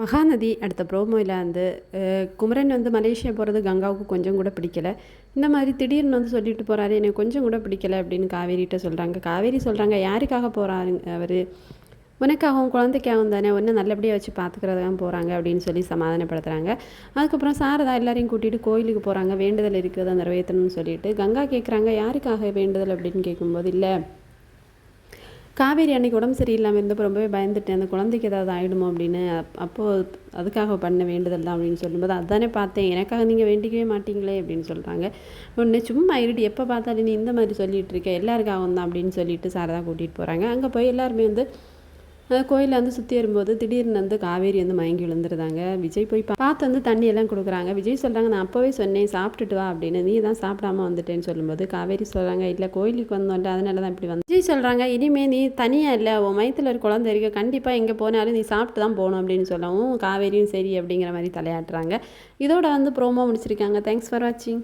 மகாநதி அடுத்த ப்ரோமோயில் வந்து குமரன் வந்து மலேசியா போகிறது கங்காவுக்கு கொஞ்சம் கூட பிடிக்கல. இந்த மாதிரி திடீர்னு வந்து சொல்லிட்டு போகிறாரு எனக்கு கொஞ்சம் கூட பிடிக்கல அப்படின்னு காவேரிகிட்ட சொல்கிறாங்க காவேரி சொல்கிறாங்க யாருக்காக போகிறாரு அவர்? உனக்காகவும் குழந்தைக்காகவும் தானே ஒன்று நல்லபடியாக வச்சு பார்த்துக்கிறதுக்காக போகிறாங்க அப்படின்னு சொல்லி சமாதானப்படுத்துகிறாங்க அதுக்கப்புறம் சாரதா எல்லாரையும் கூட்டிகிட்டு கோயிலுக்கு போகிறாங்க வேண்டுதல் இருக்குது அதை நிறைவேற்றணும்னு சொல்லிட்டு. கங்கா கேட்குறாங்க யாருக்காக வேண்டுதல்? அப்படின்னு கேட்கும்போது இல்லை காவேரி அன்னைக்கு உடம்பு சரியில்லாமல் இருந்தப்போ ரொம்பவே பயந்துட்டேன். அந்த குழந்தைக்கு ஏதாவது ஆகிடுமோ அப்படின்னு. அப்போது அதுக்காக பண்ண வேண்டுதல் தான் அப்படின்னு சொல்லும்போது அதானே பார்த்தேன். எனக்காக நீங்கள் வேண்டிக்கவே மாட்டீங்களே அப்படின்னு சொல்கிறாங்க ஒன்று சும்மா இருட்டு எப்போ பார்த்தாலும் நீ இந்த மாதிரி சொல்லிகிட்டு இருக்க. எல்லாருக்காகவும் தான் அப்படின்னு சொல்லிட்டு சாரதா கூட்டிகிட்டு போகிறாங்க அங்கே போய் எல்லாருமே வந்து கோயிலில் வந்து சுற்றி வரும்போது திடீர்னு வந்து காவேரி வந்து மயங்கி விழுந்துருந்தாங்க விஜய் போய் பா- பார்த்து வந்து தண்ணி எல்லாம் கொடுக்குறாங்க. விஜய் சொல்கிறாங்க நான் அப்போவே சொன்னேன் சாப்பிட்டுட்டு வா அப்படின்னு. நீ தான் சாப்பிடாம வந்துட்டேன்னு சொல்லும்போது காவேரி சொல்கிறாங்க இல்லை கோயிலுக்கு வந்தோன்ட்டு அதனால தான் இப்படி வந்து விஜய் சொல்கிறாங்க இனிமே நீ தனியாக இல்லை உன் மயத்தில் ஒரு குழந்தை இருக்கு கண்டிப்பாக எங்கே போனாலும் நீ சாப்பிட்டு தான் போகணும் அப்படின்னு சொல்லவும் காவேரியும் சரி அப்படிங்கிற மாதிரி தலையாட்டுறாங்க. இதோட வந்து ப்ரோமோ முடிச்சிருக்காங்க. தேங்க்ஸ் ஃபார் வாட்சிங்